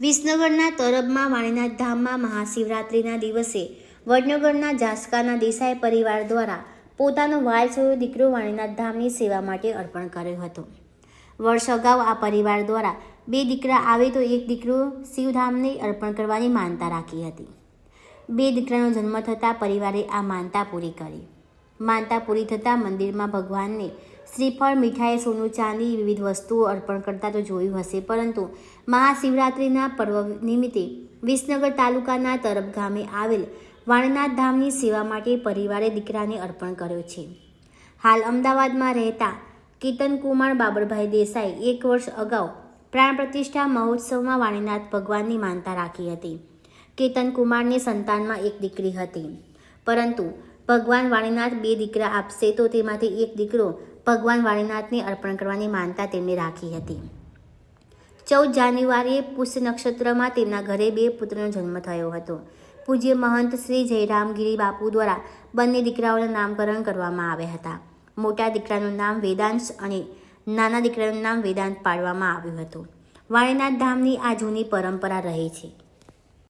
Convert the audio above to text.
વિસનગરના તરબમાં વાણીનાથ ધામમાં મહાશિવરાત્રિના દિવસે વડનગરના જાસકાના દેસાઈ પરિવાર દ્વારા પોતાનો વાલસોયો દીકરો વાણીનાથ ધામની સેવા માટે અર્પણ કર્યો હતો. વર્ષ અગાઉ આ પરિવાર દ્વારા બે દીકરા આવે તો એક દીકરો શિવધામને અર્પણ કરવાની માનતા રાખી હતી. બે દીકરાનો જન્મ થતાં પરિવારે આ માનતા પૂરી કરી. માનતા પૂરી થતાં મંદિરમાં ભગવાનને શ્રીફળ, મીઠાઈ, સોનું, ચાંદી વિવિધ વસ્તુઓ અર્પણ કરતા તો જોયું હશે. પરંતુ મહાશિવરાત્રિના પર્વ નિમિત્તે વિસનગર તાલુકાના તરફ ગામે આવેલ વાણનાથ ધામની સેવા માટે પરિવારે દીકરાને અર્પણ કર્યો છે. હાલ અમદાવાદમાં રહેતા કેતનકુમાર બાબરભાઈ દેસાઈ એક વર્ષ અગાઉ પ્રાણ પ્રતિષ્ઠા મહોત્સવમાં વાણીનાથ ભગવાનની માનતા રાખી હતી. કેતનકુમારની સંતાનમાં એક દીકરી હતી. પરંતુ ભગવાન વાણીનાથ બે દીકરા આપશે તો તેમાંથી એક દીકરો ભગવાન વાણીનાથને અર્પણ કરવાની માનતા તેમણે રાખી હતી. ચૌદ જાન્યુઆરીએ પુષ્ય નક્ષત્રમાં તેમના ઘરે બે પુત્રનો જન્મ થયો હતો. પૂજ્ય મહંત શ્રી જયરામગીરી બાપુ દ્વારા બંને દીકરાઓના નામકરણ કરવામાં આવ્યા હતા. મોટા દીકરાનું નામ વેદાંશ અને નાના દીકરાનું નામ વેદાંત પાડવામાં આવ્યું હતું. વાણીનાથ ધામની આ જૂની પરંપરા રહે છે.